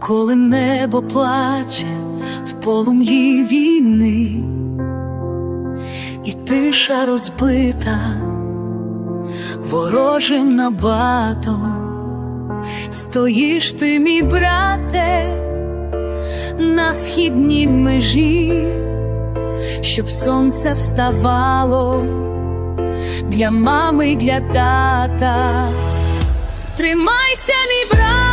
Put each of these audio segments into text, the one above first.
коли небо плаче в полум'ї війни, і тиша розбита ворожим набатом, стоїш ти, мій брате, на східній межі, щоб сонце вставало для мами, й для тата. Тримайся, мій брате,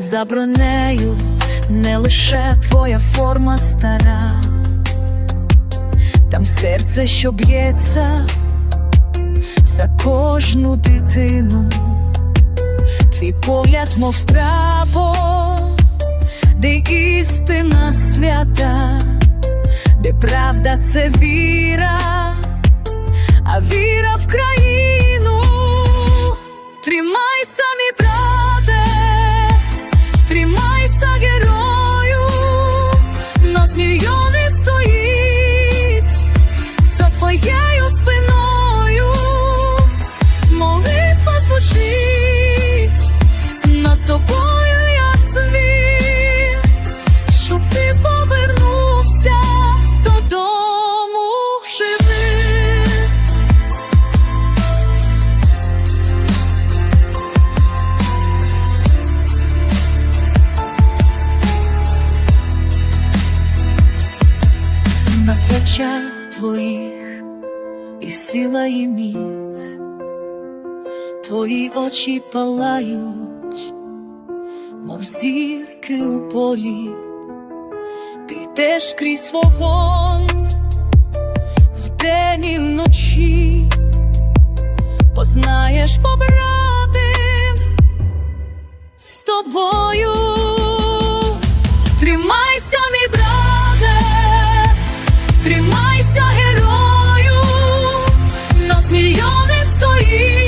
За бронею не лише твоя форма стара, там серце, що б'ється за кожну дитину, твій погляд, мов прапор, де істина свята, де правда це віра, а віра в країну. На плечах твоїх і сила і міць, твої очі палають, мов зірки у полі, ти йдеш крізь вогонь You.